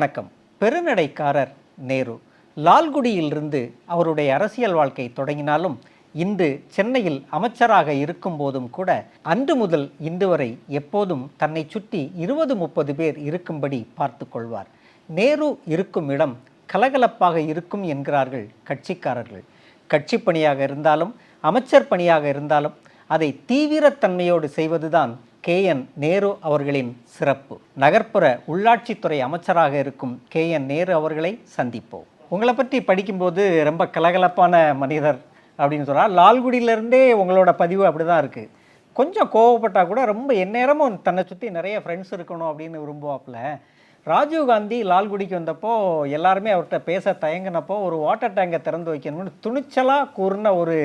வணக்கம். பெருநடைக்காரர் நேரு. லால்குடியிலிருந்து அவருடைய அரசியல் வாழ்க்கை தொடங்கினாலும் இன்று சென்னையில் அமைச்சராக இருக்கும் போதும் கூட அன்று முதல் இன்று வரை எப்போதும் தன்னை சுற்றி இருபது முப்பது பேர் இருக்கும்படி பார்த்து கொள்வார். நேரு இருக்கும் இடம் கலகலப்பாக இருக்கும் என்கிறார்கள் கட்சிக்காரர்கள். கட்சி பணியாக இருந்தாலும் அமைச்சர் பணியாக இருந்தாலும் அதை தீவிரத்தன்மையோடு செய்வதுதான் கே என் நேரு அவர்களின் சிறப்பு. நகர்ப்புற உள்ளாட்சித்துறை அமைச்சராக இருக்கும் கே என் நேரு அவர்களை சந்திப்போம். உங்களை பற்றி படிக்கும்போது ரொம்ப கலகலப்பான மனிதர் அப்படின்னு சொல்கிறார் லால்குடியிலேருந்தே உங்களோட பதிவு அப்படி தான் இருக்குது கொஞ்சம் கோவப்பட்டால் கூட ரொம்ப எந்நேரமும் தன்னை சுற்றி நிறைய ஃப்ரெண்ட்ஸ் இருக்கணும் அப்படின்னு விரும்புவாப்புல. ராஜீவ்காந்தி லால்குடிக்கு வந்தப்போ எல்லாருமே அவர்கிட்ட பேச தயங்கினப்போ ஒரு வாட்டர் டேங்கை திறந்து வைக்கணும்னு துணிச்சலாக கூறின ஒரு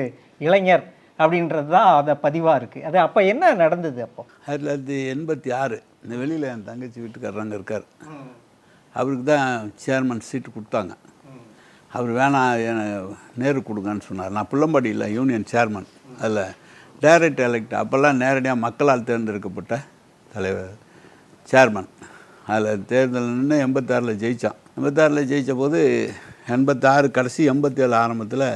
இளைஞர் அப்படின்றது தான் அதை பதிவாக இருக்குது அது அப்போ என்ன நடந்தது அப்போ? ஆயிரத்தி தொள்ளாயிரத்தி எண்பத்தி ஆறு இந்த வெளியில் என் தங்கச்சி வீட்டுக்காரங்க இருக்கார். அவருக்கு தான் சேர்மன் சீட்டு கொடுத்தாங்க. அவர் வேணாம் எனக்கு நேரு கொடுங்கன்னு சொன்னார். நான் புள்ளம்பாடியில் யூனியன் சேர்மன் அதில் டைரக்ட் எலெக்ட் அப்போல்லாம் நேரடியாக மக்களால் தேர்ந்தெடுக்கப்பட்ட தலைவர் சேர்மன் அதில் தேர்தல் நின்று எண்பத்தாறில் ஜெயித்தான் எண்பத்தாறில் ஜெயித்த போது எண்பத்தாறு கடைசி எண்பத்தேழு ஆரம்பத்தில்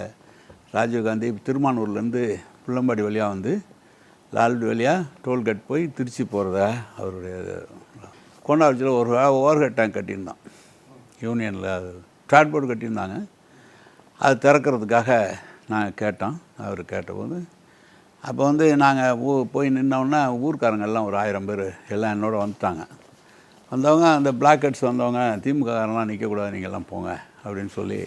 ராஜீவ்காந்தி திருமானூர்லேருந்து புள்ளம்பாடி வழியாக வந்து லால்குடி வழியாக டோல்கேட் போய் திருச்சி போகிறதா அவருடைய கொண்டாவச்சியில் ஒரு ஓவர் டேங்க் கட்டியிருந்தான். யூனியனில் டிரான்ஸ்போர்ட் கட்டியிருந்தாங்க. அது திறக்கிறதுக்காக நாங்கள் கேட்டோம் அவர் கேட்டபோது அப்போ வந்து நாங்கள் ஊ போய் நின்னோன்னா ஊர்க்காரங்க எல்லாம் ஒரு ஆயிரம் பேர் எல்லாம் என்னோட வந்துட்டாங்க. வந்தவங்க அந்த பிளாக்கெட்ஸ் வந்தவங்க திமுககாரெல்லாம் நிற்கக்கூடாது நீங்கள் எல்லாம் போங்க அப்படின்னு சொல்லி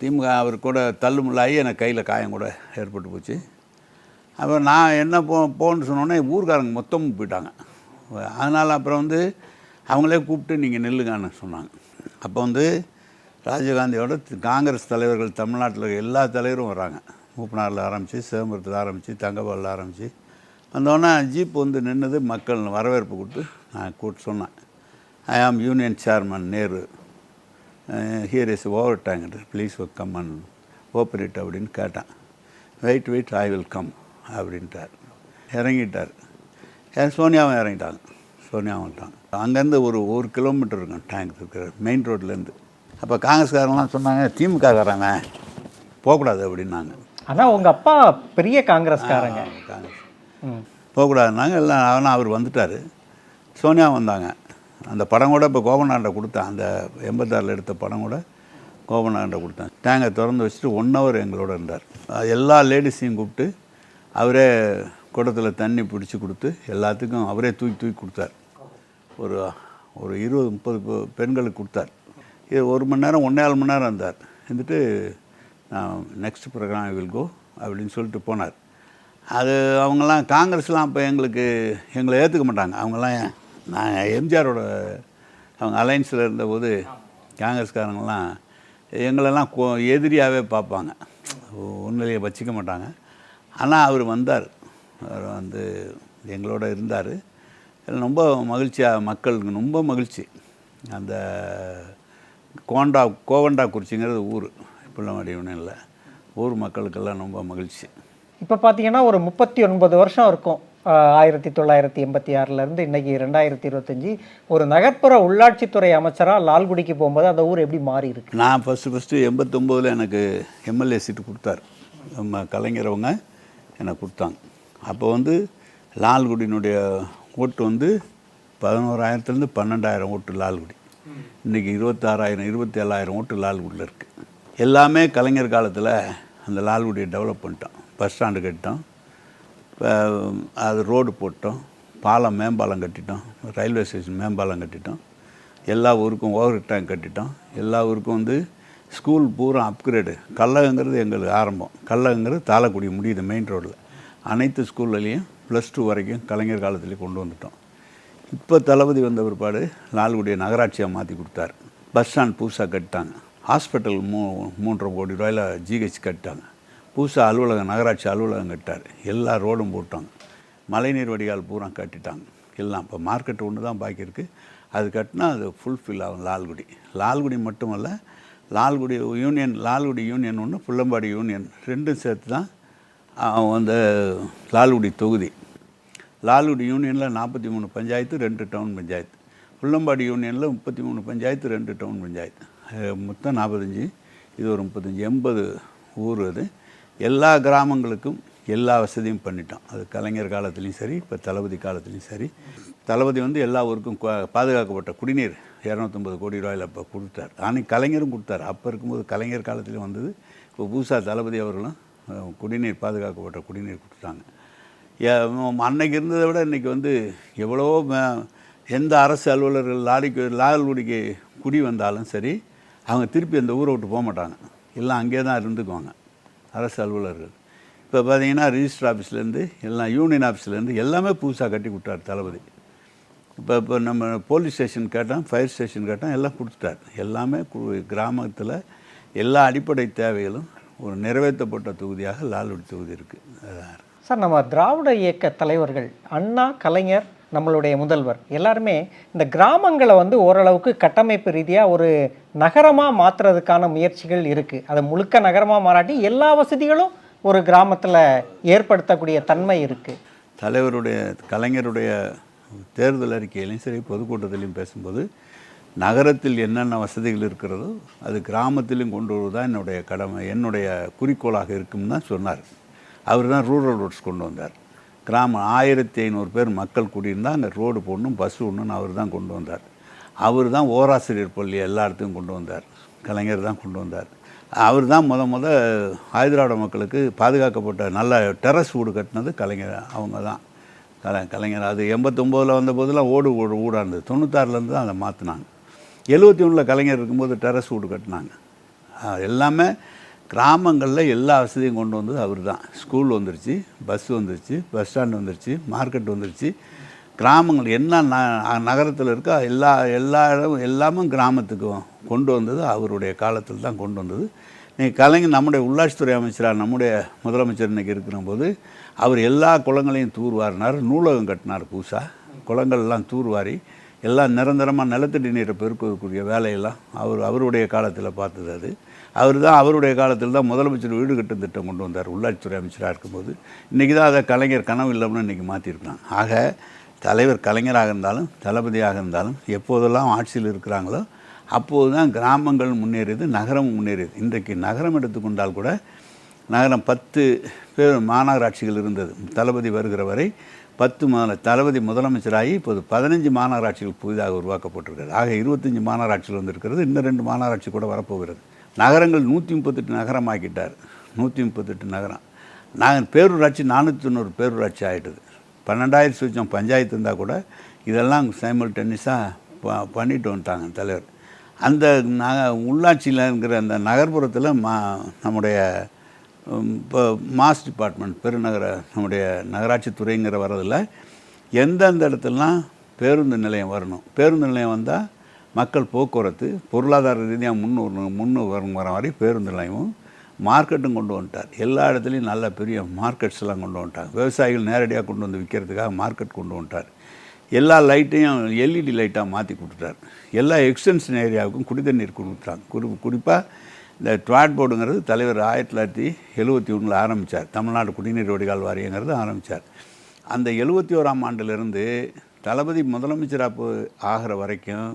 திமுக அவர் கூட தள்ளுமுள்ளாகி எனக்கு கையில் காயம் கூட ஏற்பட்டு போச்சு. அப்புறம் நான் என்ன போ போன்னு சொன்னோன்னே ஊர்க்காரங்க மொத்தமும் போயிட்டாங்க. அதனால் அப்புறம் வந்து அவங்களே கூப்பிட்டு நீங்கள் நில்லுங்கன்னு சொன்னாங்க. அப்போ வந்து ராஜீவ்காந்தியோட காங்கிரஸ் தலைவர்கள் தமிழ்நாட்டில் எல்லா தலைவரும் வராங்க. மூப்பனாரில் ஆரம்பித்து சிதம்பரத்தில் ஆரம்பித்து தங்கபாலில் ஆரம்பித்து வந்தோடனே ஜீப் வந்து நின்றுது மக்கள் வரவேற்பு கொடுத்து நான் கூப்பிட்டு சொன்னேன். I am union chairman Nehru. Here is over tank please come and open it அப்படின்னு கேட்டேன். Wait wait I will come அப்படின்ட்டார். இறங்கிட்டார். சோனியாவும் இறங்கிட்டாங்க சோனியாவும் வந்துட்டாங்க அங்கேருந்து ஒரு ஒரு கிலோமீட்டர் இருக்கும் டேங்க் இருக்கிற மெயின் ரோட்லேருந்து அப்போ காங்கிரஸ்காரங்களாம் சொன்னாங்க திமுககாரங்க போகக்கூடாது அப்படின்னாங்க. ஆனால் உங்கள் அப்பா பெரிய காங்கிரஸ்காரங்க. காங்கிரஸ். போகக்கூடாதுனாங்க எல்லாம் ஆனால் அவர் வந்துட்டார். சோனியா வந்தாங்க. அந்த படம் கூட இப்போ கோபநாண்டை கொடுத்தேன். அந்த எண்பத்தாறில் எடுத்த படம் கூட கோபநாண்டை கொடுத்தேன். டேங்கை திறந்து வச்சுட்டு ஒன் ஹவர் எங்களோட இருந்தார். எல்லா லேடிஸையும் கூப்பிட்டு அவரே குடத்தில் தண்ணி பிடிச்சி கொடுத்து எல்லாத்துக்கும் அவரே தூக்கி தூக்கி கொடுத்தார். ஒரு ஒரு இருபது முப்பது பெண்களுக்கு கொடுத்தார். இது ஒரு மணி நேரம் ஒன்றே மணி நேரம் இருந்தார். இருந்துட்டு நான் நெக்ஸ்ட் ப்ரோக்ராம் வில் கோ அப்படின்னு சொல்லிட்டு போனார். அது அவங்கெல்லாம் காங்கிரஸ்லாம் அப்போ எங்களுக்கு எங்களை ஏற்றுக்க மாட்டாங்க. அவங்கெல்லாம் நான் எம்ஜிஆரோட அவங்க அலைன்ஸில் இருந்தபோது காங்கிரஸ்காரங்களாம் எங்களெல்லாம் கோ எதிரியாகவே பார்ப்பாங்க. ஒன்றிலேயே வச்சிக்க மாட்டாங்க. ஆனால் அவர் வந்தார். அவர் வந்து எங்களோட இருந்தார். ரொம்ப மகிழ்ச்சியாக மக்களுக்கு ரொம்ப மகிழ்ச்சி. அந்த கோண்டா கோவண்டா குறிச்சிங்கிறது ஊர். பிள்ளைமாடி இல்லை. ஊர் மக்களுக்கெல்லாம் ரொம்ப மகிழ்ச்சி. இப்போ பார்த்தீங்கன்னா ஒரு முப்பத்தி ஒன்பது வருஷம் இருக்கும். ஆயிரத்தி தொள்ளாயிரத்தி எண்பத்தி ஆறுலேருந்து இன்னைக்கு ரெண்டாயிரத்தி இருபத்தஞ்சி. ஒரு நகர்ப்புற உள்ளாட்சித்துறை அமைச்சராக லால்குடிக்கு போகும்போது அந்த ஊர் எப்படி மாறி இருக்கு? நான் ஃபஸ்ட்டு ஃபஸ்ட்டு எண்பத்தொம்போதில் எனக்கு எம்எல்ஏ சீட்டு கொடுத்தாரு. நம்ம கலைஞரவங்க எனக்கு கொடுத்தாங்க. அப்போ வந்து லால்குடியினுடைய ஓட்டு வந்து பதினோராயிரத்துலேருந்து பன்னெண்டாயிரம் ஓட்டு லால்குடி. இன்றைக்கி இருபத்தாறாயிரம் இருபத்தேழாயிரம் ஓட்டு லால்குடியில் இருக்குது எல்லாமே கலைஞர் காலத்தில் அந்த லால்குடியை டெவலப் பண்ணிட்டோம் பஸ் ஸ்டாண்டு கட்டிட்டோம் அது ரோடு போட்டோம். பாலம் மேம்பாலம் கட்டிட்டோம். ரயில்வே ஸ்டேஷன் மேம்பாலம் கட்டிட்டோம். எல்லா ஊருக்கும் ஓவர் டேங்க் கட்டிட்டோம். எல்லா ஊருக்கும் வந்து ஸ்கூல் பூரா அப்கிரேடு கல்லகங்கிறது எங்களுக்கு ஆரம்பம். கல்லகங்கிறது தாளக்குடி முடியுது மெயின் ரோட்டில் அனைத்து ஸ்கூல்லையும் ப்ளஸ் டூ வரைக்கும் கலைஞர் காலத்துலேயே கொண்டு வந்துட்டோம். இப்போ தளபதி வந்த பிற்பாடு லால்குடியை நகராட்சியாக மாற்றி கொடுத்தாரு. பஸ் ஸ்டாண்ட் புதுசாக கட்டிட்டாங்க. ஹாஸ்பிட்டல் மூ மூன்றரை கோடி ரூபாயில் ஜிஹெச் கட்டிட்டாங்க. புதுசாக அலுவலகம் நகராட்சி அலுவலகம் கட்டார் எல்லா ரோடும் போட்டாங்க. மழைநீர் வடிகால் பூரா கட்டிட்டாங்க. எல்லாம் இப்போ மார்க்கெட் ஒன்று தான் பாக்கி இருக்குது அது கட்டினா அது ஃபுல்ஃபில் ஆகும் லால்குடி. லால்குடி மட்டுமல்ல லால்குடி யூனியன் லால்குடி யூனியன் ஒன்று புள்ளம்பாடி யூனியன் ரெண்டும் சேர்த்து தான் அந்த லால்குடி தொகுதி. லால்குடி யூனியனில் நாற்பத்தி மூணு பஞ்சாயத்து ரெண்டு டவுன் பஞ்சாயத்து. புள்ளம்பாடி யூனியனில் முப்பத்தி மூணு பஞ்சாயத்து ரெண்டு டவுன் பஞ்சாயத்து. மொத்தம் நாற்பத்தஞ்சு இது ஒரு முப்பத்தஞ்சு எண்பது ஊர் அது. எல்லா கிராமங்களுக்கும் எல்லா வசதியும் பண்ணிட்டோம் அது கலைஞர் காலத்துலேயும் சரி இப்போ தளபதி காலத்துலேயும் சரி. தளபதி வந்து எல்லா ஊருக்கும் கு- பாதுகாக்கப்பட்ட குடிநீர் இரநூத்தொம்பது கோடி ரூபாயில் இப்போ கொடுத்தார். ஆனால் கலைஞரும் கொடுத்தார். அப்போ இருக்கும்போது கலைஞர் காலத்துலேயும் வந்தது. இப்போ பூசா தளபதி அவர்களும் குடிநீர் பாதுகாக்கப்பட்ட குடிநீர் கொடுத்தாங்க. ஏ- அன்னைக்கு இருந்ததை விட இன்றைக்கி வந்து எவ்வளோ எந்த அரசு அலுவலர்கள் லாரிக்கு லால்குடிக்கு குடி வந்தாலும் சரி அவங்க திருப்பி அந்த ஊரை விட்டு போக மாட்டாங்க. எல்லாம் அங்கேயே தான் இருந்துக்குவாங்க. அரசு அலுவலர்கள். இப்போ பார்த்தீங்கன்னா ரிஜிஸ்டர் ஆஃபீஸ்லேருந்து எல்லாம் யூனியன் ஆஃபீஸ்லேருந்து எல்லாமே புதுசாக கட்டி கொடுத்தார் தளபதி. இப்போ இப்போ நம்ம போலீஸ் ஸ்டேஷன் கேட்டோம் ஃபயர் ஸ்டேஷன் கேட்டோம் எல்லாம் கொடுத்துட்டார். எல்லாமே கிராமத்தில் எல்லா அடிப்படை தேவைகளும் ஒரு நிறைவேற்றப்பட்ட தொகுதியாக லால்குடி தொகுதி இருக்குது அதான். சார் நம்ம திராவிட இயக்க தலைவர்கள் அண்ணா கலைஞர் நம்மளுடைய முதல்வர். எல்லாருமே இந்த கிராமங்களை வந்து ஓரளவுக்கு கட்டமைப்பு ரீதியாக ஒரு நகரமாக மாற்றுறதுக்கான முயற்சிகள் இருக்குது அதை முழுக்க நகரமாக மாறாட்டி எல்லா வசதிகளும் ஒரு கிராமத்தில் ஏற்படுத்தக்கூடிய தன்மை இருக்குது தலைவருடைய கலைஞருடைய தேர்தல் அறிக்கையிலையும் சரி பொதுக்கூட்டத்திலையும் பேசும்போது நகரத்தில் என்னென்ன வசதிகள் இருக்கிறதோ அது கிராமத்திலும் கொண்டு வருவது தான் என்னுடைய கடமை என்னுடைய குறிக்கோளாக இருக்கும்னு தான் சொன்னார். அவர் தான் ரூரல் ரோட்ஸ் கொண்டு வந்தார். கிராமம் ஆயிரத்தி ஐநூறு பேர் மக்கள் கூடியிருந்தால் அங்கே ரோடு போடணும் பஸ் விடணும்னு அவர் தான் கொண்டு வந்தார். அவர் தான் ஓராசிரியர் பள்ளி எல்லா இடத்தையும் கொண்டு வந்தார். கலைஞர் தான் கொண்டு வந்தார். அவர் தான் முத முத ஹைதராபாத் மக்களுக்கு பாதுகாக்கப்பட்ட நல்ல டெரஸ் வீடு கட்டினது கலைஞர் அவங்க தான். கலை கலைஞர் அது எண்பத்தொம்போதில் வந்த போதெல்லாம் ஓடு ஓடு ஊடாக இருந்தது. தொண்ணூத்தாறுலேருந்து தான் அதை மாற்றினாங்க எழுபத்தி ஒன்றில் கலைஞர் இருக்கும்போது டெரஸ் வீடு கட்டினாங்க. எல்லாமே கிராமங்களில் எல்லா வசதியும் கொண்டு வந்தது அவர் தான் ஸ்கூல் வந்துருச்சு பஸ் வந்துருச்சு பஸ் ஸ்டாண்ட் வந்துருச்சு மார்க்கெட் வந்துருச்சு. கிராமங்கள் என்ன ந நகரத்தில் இருக்கோ எல்லா எல்லா இடம் எல்லாமும் கிராமத்துக்கும் கொண்டு வந்தது அவருடைய காலத்தில் தான் கொண்டு வந்தது. நீங்கள் கலைஞர் நம்முடைய உள்ளாட்சித்துறை அமைச்சராக நம்முடைய முதலமைச்சர் இன்னைக்கு இருக்கிற போது அவர் எல்லா குளங்களையும் தூர்வாரினார் நூலகம் கட்டினார் பூசா குளங்கள்லாம் தூர்வாரி எல்லாம் நிரந்தரமாக நிலத்தடி நீரை பெருக்குவதற்குரிய வேலையெல்லாம் அவர் அவருடைய காலத்தில் பார்த்தது அது. அவர் தான் அவருடைய காலத்தில் தான் முதலமைச்சர் வீடு கட்டும் திட்டம் கொண்டு வந்தார். உள்ளாட்சித்துறை அமைச்சராக இருக்கும்போது. இன்றைக்கி தான் அதை கலைஞர் கனவு இல்லைன்னு இன்றைக்கி மாற்றிருக்கிறாங்க ஆக தலைவர் கலைஞராக இருந்தாலும் தளபதியாக இருந்தாலும் எப்போதெல்லாம் ஆட்சியில் இருக்கிறாங்களோ அப்போது தான் கிராமங்கள் முன்னேறியது நகரம் முன்னேறியது. இன்றைக்கு நகரம் எடுத்துக்கொண்டால் கூட நகரம் பத்து பேர் மாநகராட்சிகள் இருந்தது. தளபதி வருகிற வரை பத்து மாநில தளபதி முதலமைச்சராகி இப்போது பதினஞ்சு மாநகராட்சிகள் புதிதாக உருவாக்கப்பட்டிருக்கிறது. ஆக இருபத்தஞ்சி மாநகராட்சிகள் வந்திருக்கிறது. இன்னும் ரெண்டு மாநகராட்சி கூட வரப்போகிறது. நகரங்கள் நூற்றி முப்பத்தெட்டு நகரமாக்கிட்டார். நூற்றி முப்பத்தெட்டு நகரம். நாங்கள் பேரூராட்சி நானூற்றி தொண்ணூறு பேரூராட்சி ஆகிடுது பன்னெண்டாயிரம் சுவிச்சம் பஞ்சாயத்து இருந்தால் கூட இதெல்லாம் சைமல் டென்னிஸாக ப பண்ணிட்டு வந்துட்டாங்க தலைவர். அந்த நக உள்ளாட்சியிலங்கிற அந்த நகர்ப்புறத்தில் மா நம்முடைய இப்போ மாஸ் டிபார்ட்மெண்ட் பெருநகர நம்முடைய நகராட்சி துறைங்கிற வரதில் எந்தெந்த இடத்துலலாம் பேருந்து நிலையம் வரணும்? பேருந்து நிலையம் வந்தால் மக்கள் போக்குவரத்து பொருளாதார ரீதியாக முன்னூறு முன்னு வரும் வர மாதிரி பேருந்து நிலையமும் மார்க்கெட்டும் கொண்டு வந்துட்டார். எல்லா இடத்துலையும் நல்ல பெரிய மார்க்கெட்ஸ் எல்லாம் கொண்டு வந்துட்டாங்க. விவசாயிகள் நேரடியாக கொண்டு வந்து விற்கிறதுக்காக மார்க்கெட் கொண்டு வந்துட்டார். எல்லா லைட்டையும் எல்இடி லைட்டாக மாற்றி கொடுத்துட்டார். எல்லா எக்ஸ்டென்ஷன் ஏரியாவுக்கும் குடிதண்ணீர் கொடுத்துட்டாங்க. குறி குறிப்பாக இந்த ட்வாட் போர்டுங்கிறது தலைவர் ஆயிரத்தி தொள்ளாயிரத்தி எழுபத்தி ஒன்றில் ஆரம்பித்தார் தமிழ்நாடு குடிநீர் வடிகால் வாரியங்கிறது ஆரம்பித்தார் அந்த எழுபத்தி ஓராம் ஆண்டிலிருந்து தளபதி முதலமைச்சராக ஆகிற வரைக்கும்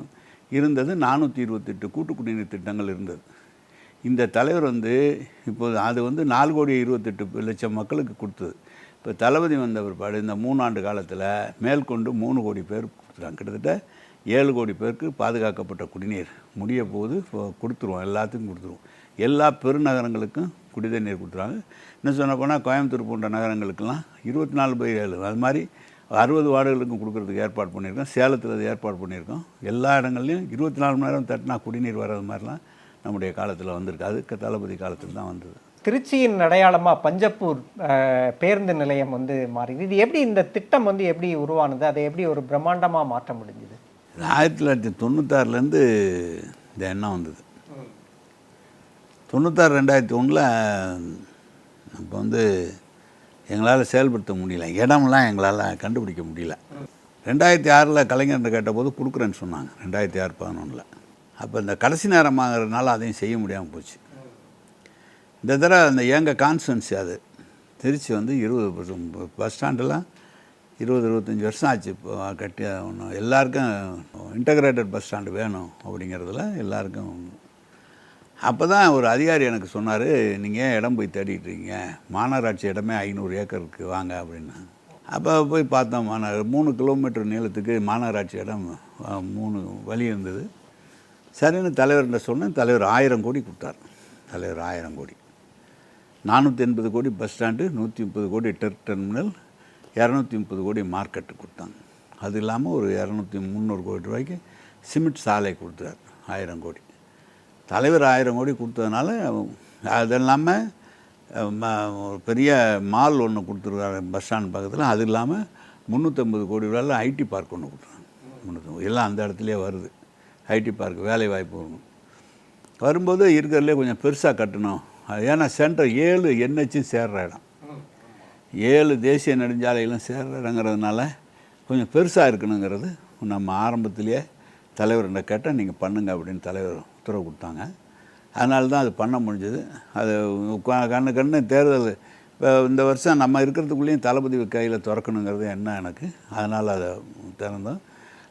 இருந்தது நானூற்றி இருபத்தெட்டு கூட்டு குடிநீர் திட்டங்கள் இருந்தது. இந்த தலைவர் வந்து இப்போது அது வந்து நாலு கோடி இருபத்தெட்டு லட்சம் மக்களுக்கு கொடுத்தது. இப்போ தளபதி வந்த பிற்பாடு இந்த மூணாண்டு காலத்தில் மேற்கொண்டு மூணு கோடி பேர் கொடுத்துட்டாங்க கிட்டத்தட்ட ஏழு கோடி பேருக்கு பாதுகாக்கப்பட்ட குடிநீர். முடிய போது கொடுத்துருவோம் எல்லாத்துக்கும் கொடுத்துருவோம். எல்லா பெருநகரங்களுக்கும் குடிநீர் கொடுத்துருவாங்க. இன்னும் சொன்ன போனால் கோயம்புத்தூர் போன்ற நகரங்களுக்கெல்லாம் இருபத்தி நாலு பை ஏழு. அது மாதிரி அறுபது வார்டுகளுக்கும் கொடுக்குறதுக்கு ஏற்பாடு பண்ணியிருக்கோம். சேலத்தில் அது ஏற்பாடு பண்ணியிருக்கோம். எல்லா இடங்கள்லையும் இருபத்தி நாலு மணி நேரம் தட்டினா குடிநீர் வர்றது மாதிரிலாம் நம்முடைய காலத்தில் வந்திருக்கு. அதுக்கு தளபதி காலத்தில் தான் வந்தது. திருச்சியின் அடையாளமாக பஞ்சப்பூர் பேருந்து நிலையம் வந்து மாறிது இது எப்படி இந்த திட்டம் வந்து எப்படி உருவானது? அதை எப்படி ஒரு பிரம்மாண்டமாக மாற்ற முடிஞ்சுது? ஆயிரத்தி தொள்ளாயிரத்தி தொண்ணூத்தாறுலேருந்து இந்த எண்ணம் வந்தது. தொண்ணூத்தாறு ரெண்டாயிரத்தி ஒன்றில் அப்போ வந்து எங்களால் செயல்படுத்த முடியல. இடம்லாம் எங்களால் கண்டுபிடிக்க முடியல. ரெண்டாயிரத்தி ஆறில் கலைஞர் கேட்டபோது கொடுக்குறேன்னு சொன்னாங்க ரெண்டாயிரத்தி ஆறு பதினொன்றில். அப்போ இந்த கடைசி நேரமாகறதுனால அதையும் செய்ய முடியாமல் போச்சு. இந்த தடவை அந்த எங்கள் கான்ஸ்டன்சி அது. திருச்சி வந்து இருபது பஸ் ஸ்டாண்டெல்லாம் இருபது இருபத்தஞ்சி வருஷம் ஆச்சு இப்போ கட்டி ஒன்று எல்லாருக்கும் இன்டகிரேட்டட் பஸ் ஸ்டாண்டு வேணும் அப்படிங்கிறதுல எல்லாருக்கும் அப்போ தான் ஒரு அதிகாரி எனக்கு சொன்னார் நீங்கள் ஏன் இடம் போய் தேடிட்டு இருக்கீங்க? மாநகராட்சி இடமே ஐநூறு ஏக்கருக்கு வாங்க அப்படின்னு. அப்போ போய் பார்த்தோம் மாநகர மூணு கிலோமீட்டர் நீளத்துக்கு மாநகராட்சி இடம் மூணு வழி இருந்தது. சரின்னு தலைவர்கிட்ட சொன்னேன் தலைவர் ஆயிரம் கோடி கொடுத்தார். தலைவர் ஆயிரம் கோடி. நானூற்றி எண்பது கோடி பஸ் ஸ்டாண்டு நூற்றி முப்பது கோடி டெர் டெர்மினல் இரநூத்தி முப்பது கோடி மார்க்கெட்டு கொடுத்தாங்க. அது இல்லாமல் ஒரு இரநூத்தி முந்நூறு கோடி ரூபாய்க்கு சிமெண்ட் சாலை கொடுத்தார் ஆயிரம் கோடி. தலைவர் ஆயிரம் கோடி கொடுத்ததுனால அது இல்லாமல் ம- ஒரு பெரிய மால் ஒன்று கொடுத்துருக்காரு பஸ் ஸ்டாண்ட் பக்கத்தில். அது இல்லாமல் முந்நூற்றம்பது கோடி ரூபாயில் ஐடி பார்க் ஒன்று கொடுத்துருக்காங்க. முந்நூற்றம்பது எல்லாம் அந்த இடத்துலையே வருது. ஐடி பார்க் வேலை வாய்ப்பு வரும் வரும்போது இருக்கிறதுலே கொஞ்சம் பெருசாக கட்டணும். ஏன்னா சென்டர் ஏழு என்ஹெச்சும் சேர்ற இடம். ஏழு தேசிய நெடுஞ்சாலைகளும் சேர்றங்கிறதுனால கொஞ்சம் பெருசாக இருக்கணுங்கிறது நம்ம ஆரம்பத்திலேயே தலைவர்கிட்ட கேட்டால் நீங்கள் பண்ணுங்க அப்படின்னு தலைவர் உத்தரவு கொடுத்தாங்க. அதனால தான் அது பண்ண முடிஞ்சது. அது உக்கா- கண்ணு கண்ணு தேர்தல் இப்போ இந்த வருஷம் நம்ம இருக்கிறதுக்குள்ளேயும் தளபதி கையில் திறக்கணுங்கிறது என்ன எனக்கு? அதனால் அதை திறந்தோம்.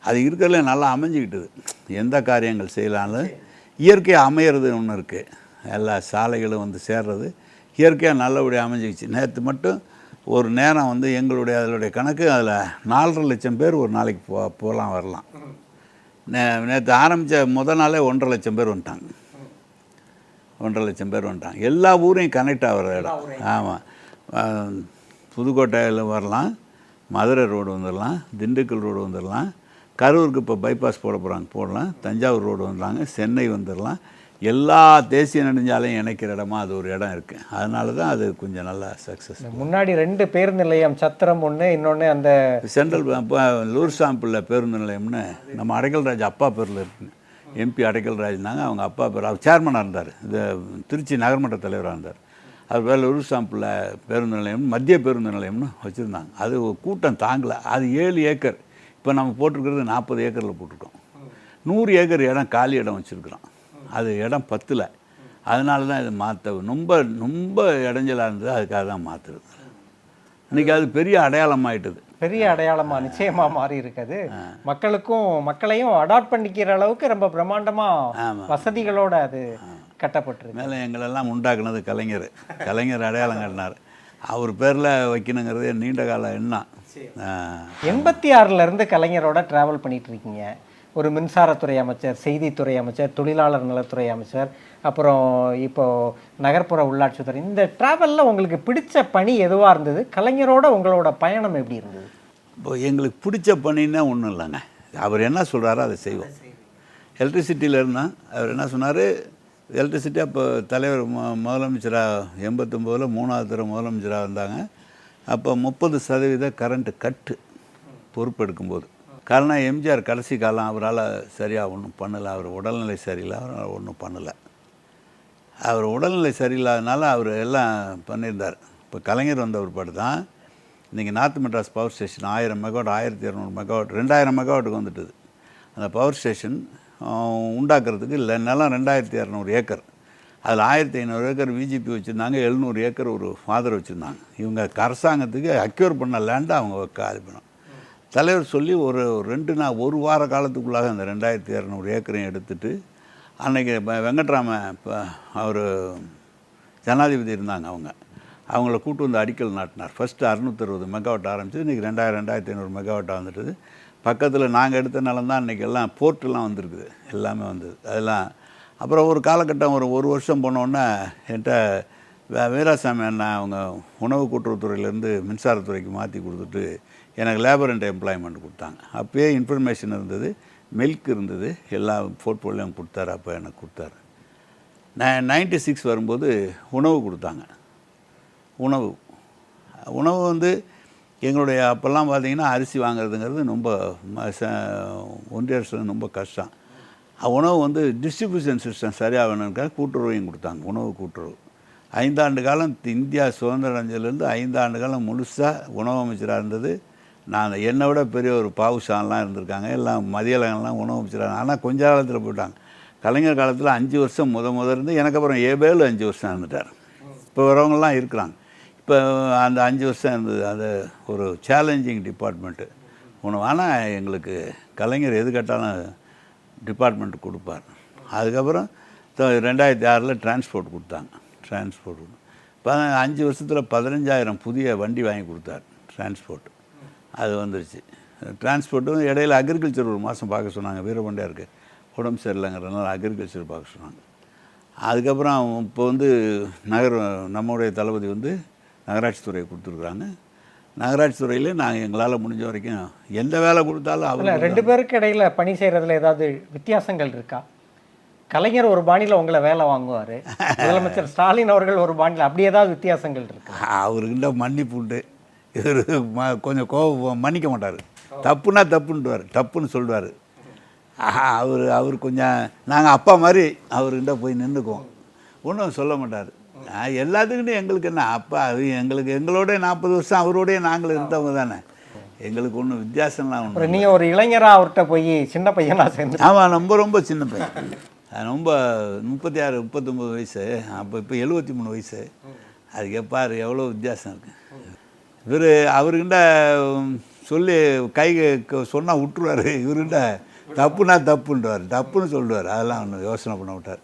அது இருக்கிறதுல நல்லா அமைஞ்சிக்கிட்டது. எந்த காரியங்கள் செய்யலாம்னு இயற்கையாக அமையிறது ஒன்று இருக்குது எல்லா சாலைகளும் வந்து சேர்றது இயற்கையாக நல்லபடியாக அமைஞ்சிக்கிச்சு. நேற்று மட்டும் ஒரு நேரம் வந்து எங்களுடைய அதனுடைய கணக்கு அதில் நாலரை லட்சம் பேர் ஒரு நாளைக்கு போ போகலாம் வரலாம். நே நேற்று ஆரம்பித்த முத நாளே ஒன்றரை லட்சம் பேர் வந்துட்டாங்க. ஒன்றரை லட்சம் பேர் வந்துட்டாங்க. எல்லா ஊரையும் கனெக்ட் ஆகிற இடம். ஆமாம் புதுக்கோட்டையில் வரலாம் மதுரை ரோடு வந்துடலாம் திண்டுக்கல் ரோடு வந்துடலாம் கரூருக்கு இப்போ பைபாஸ் போட போகிறாங்க போடலாம் தஞ்சாவூர் ரோடு வந்துடலாங்க சென்னை வந்துடலாம் எல்லா தேசிய நெடுஞ்சாலையும் இணைக்கிற இடமா அது ஒரு இடம் இருக்குது அதனால தான் அது கொஞ்சம் நல்லா சக்ஸஸ் முன்னாடி ரெண்டு பேருந்து நிலையம் சத்திரம் ஒன்று இன்னொன்று அந்த சென்ட்ரல் லூர் சாம்பிளில் பேருந்து நிலையம்னு நம்ம அடைக்கல்ராஜ் அப்பா பேரில் இருக்குங்க எம்பி அடைக்கல்ராஜ்னாங்க அவங்க அப்பா பேர் அவர் சேர்மனாக இருந்தார். இது திருச்சி நகர்மன்ற தலைவராக இருந்தார். அவர் பேர் லூர் சாம்பிளில் பேருந்து நிலையம் மத்திய பேருந்து நிலையம்னு வச்சுருந்தாங்க. அது கூட்டம் தாங்கலை. அது ஏழு ஏக்கர். இப்போ நம்ம போட்டிருக்கிறது நாற்பது ஏக்கரில் போட்டிருக்கோம். நூறு ஏக்கர் இடம் காலி இடம் வச்சுருக்குறோம். அது இடம் பத்தில். அதனால தான் இது மாற்ற ரொம்ப ரொம்ப இடைஞ்சலாக இருந்தது அதுக்காக தான் மாற்றுறது இன்றைக்கி அது பெரிய அடையாளம் ஆயிட்டுது பெரிய அடையாளமா நிச்சயமா மாறி இருக்குது மக்களுக்கும் மக்களையும் அடாப்ட் பண்ணிக்கிற அளவுக்கு ரொம்ப பிரம்மாண்டமா ஆமா. வசதிகளோட அது கட்டப்பட்டிருக்கு. மேலே எங்களெல்லாம் உண்டாக்குனது கலைஞர். கலைஞர் அடையாளம் கட்டினார். அவர் பேரில் வைக்கணுங்கிறது நீண்ட கால எண்ணம். ஆ. எண்பத்தி ஆறுல இருந்து கலைஞரோட டிராவல் பண்ணிட்டு இருக்கீங்க. ஒரு மின்சாரத்துறை அமைச்சர் செய்தித்துறை அமைச்சர் தொழிலாளர் நலத்துறை அமைச்சர் அப்புறம் இப்போ நகர்ப்புற உள்ளாட்சித்துறை இந்த டிராவலில் உங்களுக்கு பிடிச்ச பணி எதுவாக இருந்தது? கலைஞரோட உங்களோட பயணம் எப்படி இருந்தது? இப்போ எங்களுக்கு பிடிச்ச பணின்னா ஒன்றும் இல்லைங்க. அவர் என்ன சொல்கிறாரோ அதை செய்வோம். எலக்ட்ரிசிட்டியில் இருந்தால் அவர் என்ன சொன்னார்? எலக்ட்ரிசிட்டி அப்போ தலைவர் மு முதலமைச்சராக எண்பத்தொம்போதில் மூணாவது தடவை முதலமைச்சராக இருந்தாங்க அப்போ முப்பது சதவீத கரண்ட்டு கட்டு பொறுப்பெடுக்கும்போது. காரணம் எம்ஜிஆர் கடைசி காலம் அவரால் சரியாக ஒன்றும் பண்ணலை. அவர் உடல்நிலை சரியில்லை அவரால் ஒன்றும் பண்ணலை. அவர் உடல்நிலை சரியில்லாதனால அவர் எல்லாம் பண்ணியிருந்தார். இப்போ கலைஞர் வந்த ஒருபாடு தான். இன்றைக்கி நார்த் மெட்ராஸ் பவர் ஸ்டேஷன் ஆயிரம் மெகாவாட் ஆயிரத்தி இரநூறு மெகாவாட் ரெண்டாயிரம் மெகாவாட்டுக்கு வந்துட்டுது. அந்த பவர் ஸ்டேஷன் உண்டாக்குறதுக்கு இல்லை. நிலம் ரெண்டாயிரத்தி இரநூறு ஏக்கர். அதில் ஆயிரத்தி ஐநூறு ஏக்கர் விஜிபி வச்சுருந்தாங்க எழுநூறு ஏக்கர் ஒரு ஃபாதர் வச்சுருந்தாங்க. இவங்க அரசாங்கத்துக்கு அக்யூர் பண்ண லேண்டை அவங்க காலி பண்ணோம் தலைவர் சொல்லி ஒரு ரெண்டு நாள் ஒரு வார காலத்துக்குள்ளாக அந்த ரெண்டாயிரத்தி இரநூறு ஏக்கரையும் எடுத்துட்டு அன்னைக்கு வெங்கட்ராம இப்போ அவர் ஜனாதிபதி இருந்தாங்க அவங்க. அவங்கள கூட்டு வந்து அடிக்கல் நாட்டினார். ஃபஸ்ட்டு அறுநூத்தறுபது மெகாவாட் ஆரம்பிச்சது இன்றைக்கி ரெண்டாயிரம் ரெண்டாயிரத்தி ஐநூறு மெகாவாட்டாக வந்துட்டுது. பக்கத்தில் நாங்கள் எடுத்த தான் இன்றைக்கி எல்லாம் போர்ட்டெல்லாம் வந்திருக்குது. எல்லாமே வந்தது. அதெல்லாம் அப்புறம் ஒரு காலகட்டம் ஒரு ஒரு வருஷம் போனோன்னே என்கிட்ட வீராசாமி அண்ணா அவங்க உணவு கூட்டுறவுத்துறையிலேருந்து மின்சாரத்துறைக்கு மாற்றி கொடுத்துட்டு எனக்கு லேபர் அண்ட் எம்ப்ளாய்மெண்ட் கொடுத்தாங்க. அப்போயே இன்ஃபர்மேஷன் இருந்தது மில்க் இருந்தது எல்லா போர்ட்ஃபோலியோவும் கொடுத்தாரு அப்போ எனக்கு கொடுத்தாரு. நான் நைன்டி சிக்ஸ் வரும்போது உணவு கொடுத்தாங்க. உணவு. உணவு வந்து எங்களுடைய அப்போல்லாம் பார்த்தீங்கன்னா அரிசி வாங்குறதுங்கிறது ரொம்ப ம- ச- ஒன்றிய அரசு ரொம்ப கஷ்டம். உணவு வந்து டிஸ்ட்ரிபியூஷன் சிஸ்டம் சரியாக வேணுங்கிறதுக்காக கூட்டுறவையும் கொடுத்தாங்க உணவு கூட்டுறவு. ஐந்தாண்டு காலம் இந்தியா சுதந்திரம் அடைஞ்சதுலேருந்து ஐந்தாண்டு காலம் முழுசாக உணவு அமைச்சராக இருந்தது. நான் என்னை விட பெரிய ஒரு பாவுஷான்லாம் இருந்திருக்காங்க. எல்லாம் மதியலகம்லாம் உணவு அமைச்சராக ஆனால் கொஞ்ச காலத்தில் போயிட்டாங்க. கலைஞர் காலத்தில் அஞ்சு வருஷம் முத முத இருந்து எனக்கு அப்புறம் ஏபேலு அஞ்சு வருஷம் இருந்துட்டார். இப்போ வரவங்களாம் இருக்கிறாங்க. இப்போ அந்த அஞ்சு வருஷம் இருந்தது. அது ஒரு சேலஞ்சிங் டிபார்ட்மெண்ட்டு உணவு ஆனால் எங்களுக்கு கலைஞர் எது கேட்டாலும் டிபார்ட்மெண்ட் கொடுப்பார். அதுக்கப்புறம் ரெண்டாயிரத்தி ஆறில் டிரான்ஸ்போர்ட் கொடுத்தாங்க. டிரான்ஸ்போர்ட் இப்போ அஞ்சு வருஷத்தில் பதினஞ்சாயிரம் புதிய வண்டி வாங்கி கொடுத்தார். டிரான்ஸ்போர்ட் அது வந்துருச்சு. டிரான்ஸ்போர்ட்டும் இடையில அக்ரிகல்ச்சர் ஒரு மாதம் பார்க்க சொன்னாங்க. வீரபாண்டியாருக்கு. உடம்பு சரியில்லைங்கிறதுனால அக்ரிகல்ச்சர் பார்க்க சொன்னாங்க. அதுக்கப்புறம் இப்போ வந்து நகர் நம்முடைய தளபதி வந்து நகராட்சி துறையை கொடுத்துருக்குறாங்க. நகராட்சி துறையில் நாங்கள் எங்களால் முடிஞ்ச வரைக்கும் எந்த வேலை கொடுத்தாலும் அவர் ரெண்டு பேருக்கு இடையில பணி செய்கிறதுல ஏதாவது வித்தியாசங்கள் இருக்கா? கலைஞர் ஒரு பாணியில் உங்களை வேலை வாங்குவார். முதலமைச்சர் ஸ்டாலின் அவர்கள் ஒரு பாணியில் அப்படி ஏதாவது வித்தியாசங்கள் இருக்கு? அவருக்கிட்ட மன்னிப்பு உண்டு. இவர் கொஞ்சம் கோவம் மன்னிக்க மாட்டார். தப்புனா தப்புன்ட்டுவார் தப்புன்னு சொல்லுவார். அவர் அவர் கொஞ்சம் நாங்கள் அப்பா மாதிரி அவர்கிட்ட போய் நின்றுக்குவோம். ஒன்றும் சொல்ல மாட்டார். எல்லாத்துக்கிட்டும் எங்களுக்கு என்ன அப்பா அது எங்களுக்கு எங்களோட நாற்பது வருஷம் அவரோடய நாங்கள் இருந்தவங்க தானே. எங்களுக்கு ஒன்றும் வித்தியாசம்லாம் ஒன்றும் ஒரு நீங்கள் ஒரு இளைஞராக அவர்கிட்ட போய் சின்ன பையனா சேர்ந்து ஆமாம் ரொம்ப ரொம்ப சின்ன பையன். ரொம்ப முப்பத்தி ஆறு முப்பத்தொம்பது வயசு. அப்போ இப்போ எழுபத்தி மூணு வயசு. அதுக்கு எப்பாரு எவ்வளோ வித்தியாசம் இருக்குது இவர் அவர்கிட்ட சொல்லி கை சொன்னால் விட்டுருவார் இவர்கிட்ட தப்புனா தப்புன்றார் தப்புன்னு சொல்லுவார். அதெல்லாம் ஒன்றும் யோசனை பண்ண விட்டார்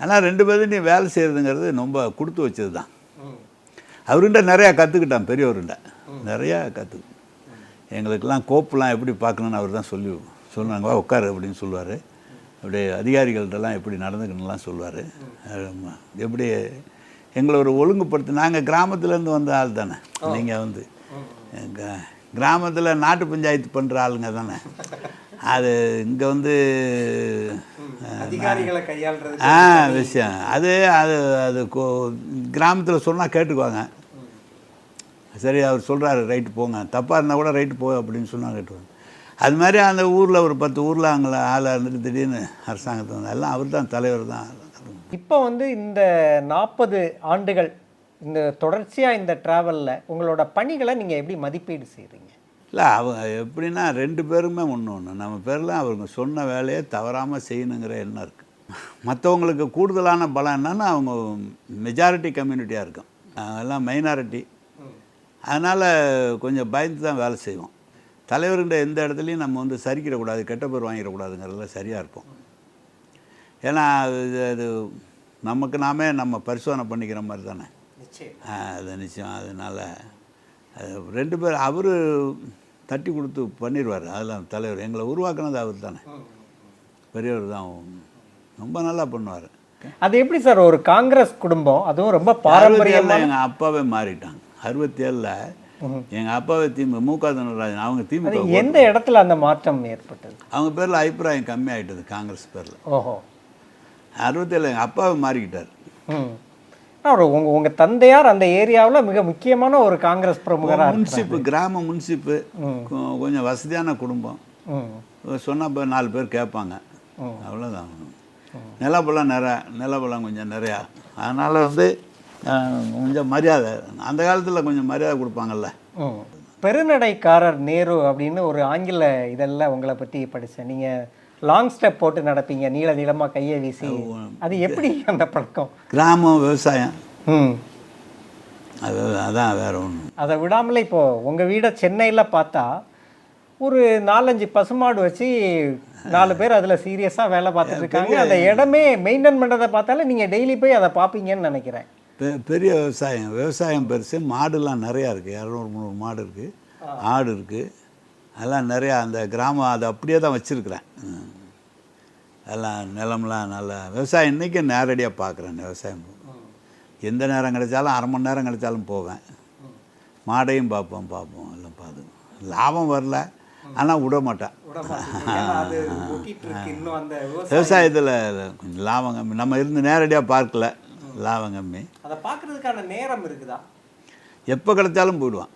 ஆனால் ரெண்டு பேரும் நீ வேலை செய்கிறதுங்கிறது ரொம்ப கொடுத்து வச்சது தான் அவர்கிட்ட நிறையா கற்றுக்கிட்டான் பெரியவர்கிட்ட. நிறையா கற்று எங்களுக்கெல்லாம் கோப்பெலாம் எப்படி பார்க்கணுன்னு அவர் தான் சொல்லி சொன்னாங்க. உட்காரு அப்படின்னு சொல்லுவார். அப்படியே அதிகாரிகள்கிட்டலாம் எப்படி நடந்துக்கணும்லாம் சொல்லுவார். எப்படி எங்களை ஒரு ஒழுங்குபடுத்தி நாங்கள் கிராமத்துலேருந்து வந்த ஆள் தானே. நீங்கள் வந்து கிராமத்தில் நாட்டு பஞ்சாயத்து பண்ணுற ஆளுங்க தானே. அது இங்கே வந்து ஆ விஷயம். அது அது அது கிராமத்தில் சொன்னால் கேட்டுக்குவாங்க. சரி அவர் சொல்கிறாரு ரைட்டு போங்க. தப்பாக இருந்தால் கூட ரைட்டு போ அப்படின்னு சொன்னால் கேட்டுவாங்க அது மாதிரி அந்த ஊரில் ஒரு பத்து ஊரில் அங்கே ஆளாக இருந்துட்டு திடீர்னு அரசாங்கத்தை வந்து எல்லாம் அவர் தான் தலைவர் தான். இப்போ வந்து இந்த நாற்பது ஆண்டுகள் இந்த தொடர்ச்சியாக இந்த ட்ராவலில் உங்களோட பணிகளை நீங்கள் எப்படி மதிப்பீடு செய்கிறீங்க இல்லை அவங்க எப்படின்னா ரெண்டு பேருமே ஒன்று ஒன்று நம்ம பேரில் அவங்க சொன்ன வேலையை தவறாமல் செய்யணுங்கிற எண்ணம் இருக்குது மற்றவங்களுக்கு கூடுதலான பலம் என்னன்னா அவங்க மெஜாரிட்டி கம்யூனிட்டியாக இருக்கும். அதெல்லாம் மைனாரிட்டி அதனால் கொஞ்சம் பயந்து தான் வேலை செய்வோம். தலைவர்கிட்ட எந்த இடத்துலையும் நம்ம வந்து சரிக்கிடக்கூடாது கெட்ட பேர் வாங்கிடக்கூடாதுங்கிறதுல சரியாக இருப்போம். ஏன்னா அது அது நமக்கு நாமே நம்ம பரிசோதனை பண்ணிக்கிற மாதிரி தானே? அது நிச்சயம். அதனால் அது ரெண்டு பேர் அவர் தட்டி கொடுத்து பண்ணிடுவார் அதெல்லாம் தலைவர் எங்களை உருவாக்குனது அவர் தானே. பெரியவர் தான் ரொம்ப நல்லா பண்ணுவார். அது எப்படி சார் ஒரு காங்கிரஸ் குடும்பம் அதுவும் ரொம்ப பாரம்பரியமான எங்கள் அப்பாவே மாறிட்டாங்க. அறுபத்தி ஏழில் எங்கள் அப்பாவே திமுக மு க தனராஜன் அவங்க திமுக எந்த இடத்துல அந்த மாற்றம் ஏற்பட்டது? அவங்க பேரில் அபிப்பிராயம் கம்மியாயிட்டது காங்கிரஸ் பேரில். ஓஹோ. அறுபத்தேழு எங்கள் அப்பாவே மாறிக்கிட்டார். ம். அவர் உங்க உங்க தந்தையார் அந்த ஏரியாவில் மிக முக்கியமான ஒரு காங்கிரஸ் பிரமுகராக முன்சிப்பு கிராம முன்சிப்பு கொஞ்சம் வசதியான குடும்பம். சொன்னால் இப்போ நாலு பேர் கேட்பாங்க அவ்வளோதான் நிலப்பழம் நிறையா நிலப்பழம் கொஞ்சம் நிறையா. அதனால் வந்து கொஞ்சம் மரியாதை. அந்த காலத்தில் கொஞ்சம் மரியாதை கொடுப்பாங்கல்ல. பெருநடைக்காரர் நேரு அப்படின்னு ஒரு ஆங்கில இதெல்லாம் உங்களை பற்றி படித்தேன் நீங்கள் லாங் ஸ்டெப் போட்டு நடப்பீங்க. நீள நீளமாக கையை வீசி. அது எப்படி அந்த பழக்கம்? கிராமம் விவசாயம். ம். அது அதான் வேற ஒன்று அதை விடாமலே இப்போ உங்கள் வீடை சென்னையில் பார்த்தா ஒரு நாலஞ்சு பசுமாடு வச்சு நாலு பேர் அதில் சீரியஸாக வேலை பார்த்துட்டு இருக்காங்க. அந்த இடமே மெயின்டைன் பண்ணுறதை பார்த்தாலே நீங்கள் டெய்லி போய் அதை பார்ப்பீங்கன்னு நினைக்கிறேன். பெ பெரிய விவசாயம். விவசாயம் பெருசு. மாடுலாம் நிறையா இருக்குது இரநூறு முந்நூறு மாடு இருக்குது ஆடு இருக்குது அதெல்லாம் நிறையா அந்த கிராமம் அதை அப்படியே தான் வச்சுருக்குறேன். எல்லாம் நிலம்லாம் நல்லா விவசாயம் இன்றைக்கும் நேரடியாக பார்க்குறேன் விவசாயம். எந்த நேரம் கிடைச்சாலும் அரை மணி நேரம் கிடைச்சாலும் போவேன். மாடையும் பார்ப்போம் பார்ப்போம் எல்லாம் பார்த்துப்போம் லாபம் வரல ஆனால் விட மாட்டேன். விவசாயத்தில் கொஞ்சம் லாபம் கம்மி. நம்ம இருந்து நேரடியாக பார்க்கல லாபம் கம்மி. அதை பார்க்கறதுக்கான நேரம் இருக்குதா? எப்போ கிடைச்சாலும் போயிடுவான்.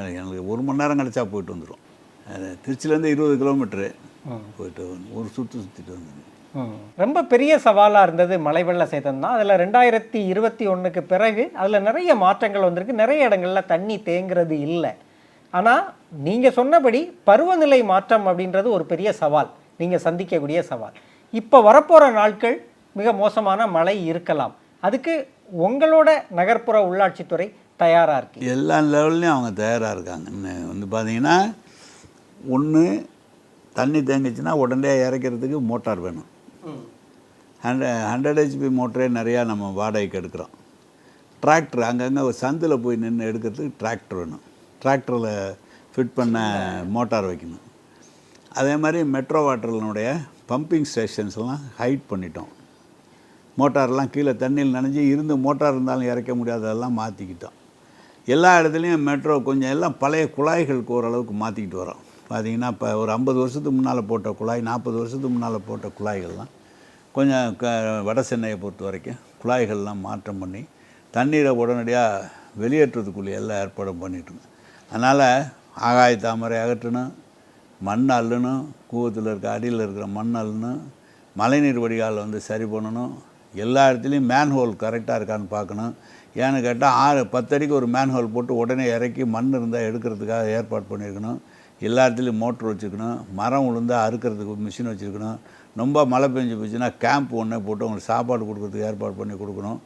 எனக்கு ஒரு மணி நேரம் கிடைச்சா போயிட்டு வந்துடும் அது திருச்சியிலேருந்து இருபது கிலோமீட்ரு போயிட்டு வந்து- ஒரு சுற்று சுற்றிட்டு வந்துடுவேன் ரொம்ப பெரிய சவாலாக இருந்தது மழை வெள்ள சேதம் தான். அதில் ரெண்டாயிரத்தி இருபத்தி ஒன்றுக்கு பிறகு அதில் நிறைய மாற்றங்கள் வந்திருக்கு. நிறைய இடங்கள்ல தண்ணி தேங்குறது இல்லை. ஆனால் நீங்கள் சொன்னபடி பருவநிலை மாற்றம் அப்படின்றது ஒரு பெரிய சவால். நீங்கள் சந்திக்கக்கூடிய சவால். இப்போ வரப்போகிற நாட்கள் மிக மோசமான மழை இருக்கலாம். அதுக்கு உங்களோட நகர்ப்புற உள்ளாட்சித்துறை தயாராக இருக்கு. எல்லா லெவல்லையும் அவங்க தயாராக இருக்காங்க. வந்து பார்த்தீங்கன்னா ஒன்று தண்ணி தேங்கிச்சுன்னா உடனே இறக்கிறதுக்கு மோட்டார் வேணும். ஹண்ட்ரட் ஹண்ட்ரட் ஹெச்பி மோட்டரே நிறையா நம்ம வாடகைக்கு எடுக்கிறோம். டிராக்டர் அங்கங்கே ஒரு சந்தில் போய் நின்று எடுக்கிறதுக்கு டிராக்டர் வேணும். டிராக்டரில் ஃபிட் பண்ண மோட்டார் வைக்கணும். அதே மாதிரி மெட்ரோ வாட்டர்னுடைய பம்பிங் ஸ்டேஷன்ஸ்லாம் ஹைட் பண்ணிட்டோம். மோட்டார்லாம் கீழே தண்ணியில் நனைஞ்சு இருந்து மோட்டார் இருந்தாலும் இறக்க முடியாததெல்லாம் மாற்றிக்கிட்டோம் எல்லா இடத்துலையும் மெட்ரோ கொஞ்சம் எல்லாம் பழைய குழாய்களுக்கு ஓரளவுக்கு மாற்றிக்கிட்டு வரோம். பார்த்தீங்கன்னா இப்போ ஒரு ஐம்பது வருஷத்துக்கு முன்னால் போட்ட குழாய் நாற்பது வருஷத்துக்கு முன்னால் போட்ட குழாய்கள்லாம் கொஞ்சம் க வட சென்னையை பொறுத்த வரைக்கும் குழாய்கள்லாம் மாற்றம் பண்ணி தண்ணீரை உடனடியாக வெளியேற்றத்துக்குள்ளே எல்லாம் ஏற்பாடும் பண்ணிட்டோம் அதனால் ஆகாய தாமரை அகற்றணும் மண் அள்ளணும் கூவத்தில் இருக்க அடியில் இருக்கிற மண் அள்ளணும் மழைநீர் வடிகால் வந்து சரி பண்ணணும் எல்லா இடத்துலையும் மேன்ஹோல் கரெக்டாக இருக்கான்னு பார்க்கணும். ஏன்னு கேட்டால் ஆறு பத்தடிக்கு ஒரு மேன்ஹோல் போட்டு உடனே இறக்கி மண் இருந்தால் எடுக்கிறதுக்காக ஏற்பாடு பண்ணியிருக்கணும். எல்லா இடத்துலையும் மோட்ரு வச்சுக்கணும் மரம் விழுந்தால் அறுக்கிறதுக்கு மிஷின் வச்சுருக்கணும். ரொம்ப மழை பெஞ்சு போச்சுன்னா கேம்ப் ஒன்றே போட்டு அவங்களுக்கு சாப்பாடு கொடுக்குறதுக்கு ஏற்பாடு பண்ணி கொடுக்கணும்.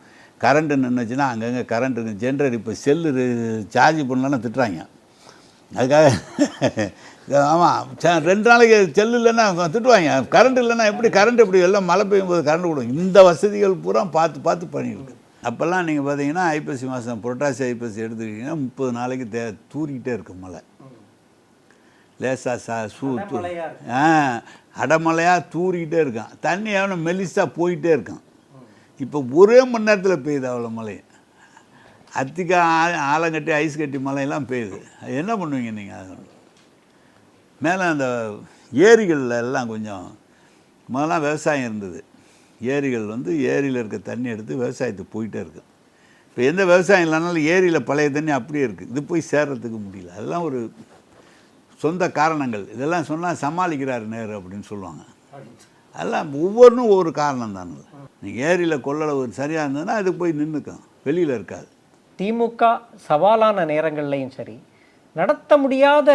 கரண்ட்டு நின்றுச்சுன்னா அங்கங்கே கரண்ட்டு ஜென்ரேட் இப்போ செல்லு சார்ஜ் பண்ணலன்னா திட்டுறாங்க. அதுக்காக ஆமாம் ரெண்டு நாளைக்கு செல்லு இல்லைன்னா திட்டுவாங்க. கரண்ட் இல்லைன்னா எப்படி கரண்ட் எப்படி எல்லாம் மழை பெய்யும் போது கரண்ட் கொடுக்கும்? இந்த வசதிகள் பூரா பார்த்து பார்த்து பண்ணியிருக்கு. அப்போல்லாம் நீங்கள் பார்த்தீங்கன்னா ஐப்பசி மாதம் புரட்டாசி ஐப்பசி எடுத்துக்கிட்டிங்கன்னா முப்பது நாளைக்கு தே தூரிக்கிட்டே இருக்கும் மழை. லேசாக சா சூ ஆ அடமழையாக தூரிக்கிட்டே இருக்கான். தண்ணி எவனை மெலிசாக போயிட்டே இருக்கான். இப்போ ஒரே மணி நேரத்தில் பெய்யுது அவ்வளோ மழை. அத்திக்கா ஆ- ஆலங்கட்டி ஐஸ் கட்டி மழையெல்லாம் பெய்யுது. அது என்ன பண்ணுவீங்க நீங்கள் மேலே அந்த ஏரிகளில் எல்லாம் கொஞ்சம் முதல்லாம் விவசாயம் இருந்தது. ஏரிகள் வந்து ஏரியில் இருக்க தண்ணி எடுத்து விவசாயத்துக்கு போயிட்டே இருக்கு. இப்போ எந்த விவசாயம் இல்லைனாலும் ஏரியில் பழைய தண்ணி அப்படியே இருக்குது இது போய் சேர்றதுக்கு முடியல. அதெல்லாம் ஒரு சொந்த காரணங்கள். இதெல்லாம் சொன்னால் சமாளிக்கிறார் நேரு அப்படின்னு சொல்லுவாங்க. அதெல்லாம் ஒவ்வொன்றும் ஒவ்வொரு காரணம் தானே நீங்கள் ஏரியில் கொள்ளளவு சரியாக இருந்ததுன்னா அது போய் நின்றுக்கும் வெளியில் இருக்காது. திமுக சவாலான நேரங்கள்லையும் சரி நடத்த முடியாத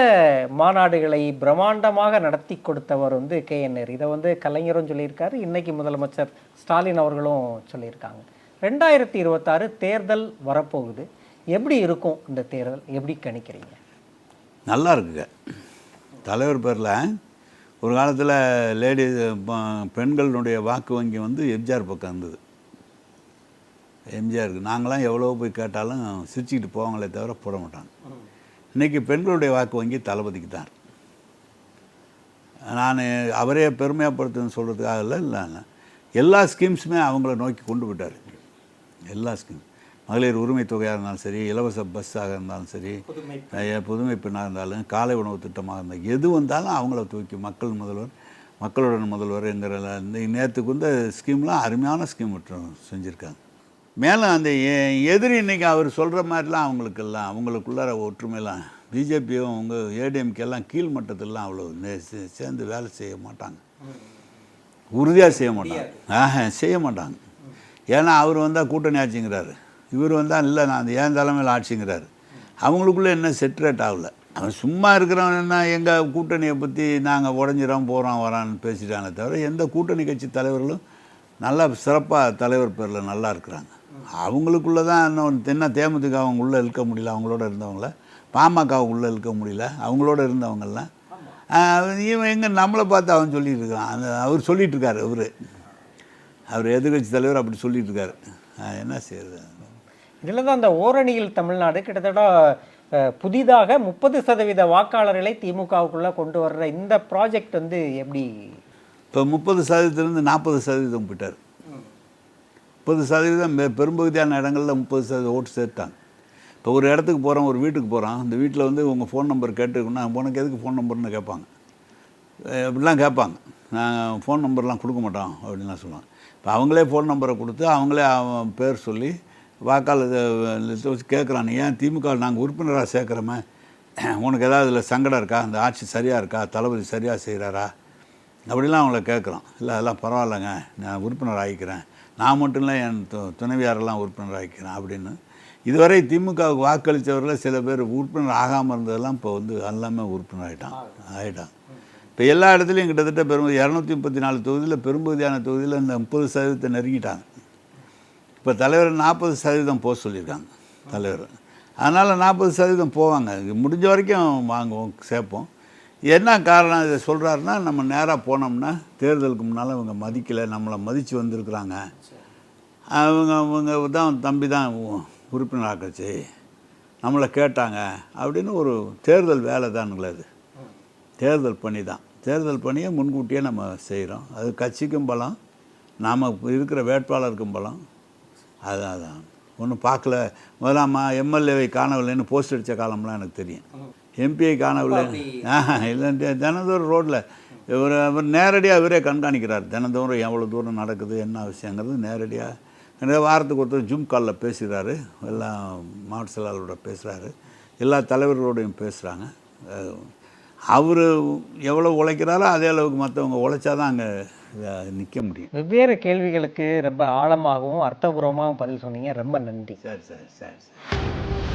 மாநாடுகளை பிரம்மாண்டமாக நடத்தி கொடுத்தவர் வந்து கே. என். நேரு. இதை வந்து கலைஞரும் சொல்லியிருக்காரு இன்றைக்கி முதலமைச்சர் ஸ்டாலின் அவர்களும் சொல்லியிருக்காங்க. ரெண்டாயிரத்தி இருபத்தாறு தேர்தல் வரப்போகுது. எப்படி இருக்கும் இந்த தேர்தல்? எப்படி கணிக்கிறீங்க? நல்லா இருக்குங்க தலைவர் பேரில் ஒரு காலத்தில் லேடி பெண்களுடைய வாக்கு வங்கி வந்து எம்ஜிஆர் பக்கம் இருந்தது. எம்ஜிஆருக்கு. நாங்களாம் எவ்வளோ போய் கேட்டாலும் சிரிச்சுக்கிட்டு போவாங்களே தவிர போட மாட்டாங்க. இன்றைக்கி பெண்களுடைய வாக்கு வங்கி தளபதிக்கு தான். நான் அவரே பெருமையாகப்படுத்துன்னு சொல்கிறதுக்காக இல்லை இல்லை எல்லா ஸ்கீம்ஸுமே அவங்கள நோக்கி கொண்டு விட்டார் எல்லா ஸ்கீம். மகளிர் உரிமை தொகையாக இருந்தாலும் சரி இலவச பஸ்ஸாக இருந்தாலும் சரி புதுமை பெண்ணாக இருந்தாலும் காலை உணவு திட்டமாக இருந்தால் எது வந்தாலும் அவங்கள தூக்கி மக்கள் முதல்வர் மக்களுடன் முதல்வர்ங்கிற இந்த நேற்றுக்கு வந்து ஸ்கீம்லாம் அருமையான ஸ்கீம் செஞ்சுருக்காங்க. மேலும் அந்த எதிரி இன்னைக்கு அவர் சொல்கிற மாதிரிலாம் அவங்களுக்கெல்லாம் அவங்களுக்குள்ளார ஒற்றுமையெல்லாம் பிஜேபியும் அவங்க ஏடிஎம்கே எல்லாம் கீழ் மட்டத்திலாம் அவ்வளோ சேர்ந்து வேலை செய்ய மாட்டாங்க. உறுதியாக செய்ய மாட்டாங்க. ஆஹா செய்ய மாட்டாங்க. ஏன்னா அவர் வந்தால் கூட்டணி ஆட்சிங்கிறாரு. இவர் வந்தால் இல்லை நான் அந்த ஏன் தலைமையில் ஆட்சிங்கிறாரு. அவங்களுக்குள்ளே என்ன செட்ரேட் ஆகல. அவன் சும்மா இருக்கிறவன் என்ன எங்கள் கூட்டணியை பற்றி நாங்கள் உடஞ்சிரோம் போகிறோம் வரான்னு பேசிட்டானே தவிர எந்த கூட்டணி கட்சி தலைவர்களும் நல்லா சிறப்பாக தலைவர் பேரில் நல்லா இருக்கிறாங்க. அவங்களுக்குள்ளே தான் இன்னும் தென்ன தேமுதிக அவங்க உள்ளே இழுக்க முடியல அவங்களோட இருந்தவங்கள. பாமக உள்ளே இழுக்க முடியல அவங்களோட இருந்தவங்கெல்லாம் இவன் எங்கே நம்மளை பார்த்து அவன் சொல்லிட்டு இருக்கான். அந்த அவர் சொல்லிகிட்ருக்காரு இவர் அவர். அவர் எதிர்கட்சி தலைவர் அப்படி சொல்லிகிட்ருக்காரு என்ன செய்யறது? இதில் தான் அந்த ஓரணியில் தமிழ்நாடு கிட்டத்தட்ட புதிதாக முப்பது சதவீத வாக்காளர்களை திமுகவுக்குள்ளே கொண்டு வர்ற இந்த ப்ராஜெக்ட் வந்து எப்படி? இப்போ முப்பது சதவீதத்துலேருந்து நாற்பது சதவீதம் போயிட்டார். முப்பது சதவீதம் பெ- பெரும்பகுதியான இடங்களில் முப்பது சதவீதம் ஓட்டு சேர்த்தாங்க. இப்போ ஒரு இடத்துக்கு போகிறோம் ஒரு வீட்டுக்கு போகிறோம் அந்த வீட்டில் வந்து உங்கள் ஃபோன் நம்பர் கேட்டுருக்குன்னா உனக்கு எதுக்கு ஃபோன் நம்பர்னு கேட்பாங்க. அப்படிலாம் கேட்பாங்க. நாங்கள் ஃபோன் நம்பர்லாம் கொடுக்க மாட்டோம் அப்படின்லாம் சொல்லுவாங்க. இப்போ அவங்களே ஃபோன் நம்பரை கொடுத்து அவங்களே அவன் பேர் சொல்லி வாக்காளர் கேட்குறானு ஏன் திமுக நாங்கள் உறுப்பினராக சேர்க்குறோமே? உனக்கு ஏதாவது இதில் சங்கடம் இருக்கா? அந்த ஆட்சி சரியாக இருக்கா? தளபதி சரியாக செய்கிறாரா அப்படிலாம் அவங்கள கேட்குறோம் இல்லை அதெல்லாம் பரவாயில்லைங்க. நான் உறுப்பினர் ஆகிக்கிறேன். நான் மட்டும் இல்லை என் து- துணைவியாரெல்லாம் உறுப்பினர் ஆகிக்கிறேன் அப்படின்னு. இதுவரை திமுகவுக்கு வாக்களித்தவரில் சில பேர் உறுப்பினர் ஆகாமல் இருந்ததெல்லாம் இப்போ வந்து எல்லாமே உறுப்பினர் ஆகிட்டான் ஆகிட்டான் இப்போ எல்லா இடத்துலையும் கிட்டத்தட்ட பெரும் இரநூத்தி முப்பத்தி நாலு தொகுதியில் பெரும்பகுதியான தொகுதியில் இந்த முப்பது சதவீதத்தை நெருங்கிட்டாங்க. இப்போ தலைவர் நாற்பது சதவீதம் போக சொல்லியிருக்காங்க தலைவர். அதனால் நாற்பது சதவீதம் போவாங்க. முடிஞ்ச வரைக்கும் வாங்குவோம் சேர்ப்போம். என்ன காரணம் இதை சொல்கிறாருன்னா நம்ம நேராக போனோம்னா தேர்தலுக்கு முன்னால் இவங்க மதிக்கலை நம்மளை மதித்து வந்திருக்கிறாங்க. அவங்க அவங்க தான் தம்பி தான் உறுப்பினர் ஆக்கச்சு. நம்மளை கேட்டாங்க அப்படின்னு ஒரு தேர்தல் வேலை தானுங்களே அது. தேர்தல் பணி தான். தேர்தல் பணியை முன்கூட்டியே நம்ம செய்கிறோம் அது கட்சிக்கும் பலம் நாம் இருக்கிற வேட்பாளருக்கும் பலம். அது அதான் ஒன்றும் பார்க்கல. முதலாமா எம்எல்ஏவை காணவில்லைன்னு போஸ்ட் அடித்த காலம்லாம் எனக்கு தெரியும். எம்பியை காணவில்லை. இல்லை தினந்தோறும் ரோட்டில் இவர் அவர் நேரடியாக இவரே கண்காணிக்கிறார். தினந்தோறும் எவ்வளோ தூரம் நடக்குது என்ன விஷயங்கிறது நேரடியாக நிறைய வாரத்துக்கு ஒருத்தர் ஜூம் காலில் பேசுகிறாரு எல்லாம் மாவட்ட செயலாளரோட பேசுகிறாரு எல்லா தலைவர்களோடையும் பேசுகிறாங்க அவர் எவ்வளோ உழைக்கிறாரோ அதே அளவுக்கு மற்றவங்க உழைச்சாதான் அங்கே நிற்க முடியும். வெவ்வேறு கேள்விகளுக்கு ரொம்ப ஆழமாகவும் அர்த்தபூர்வமாகவும் பதில் சொன்னீங்க. ரொம்ப நன்றி. சரி சரி சரி சரி.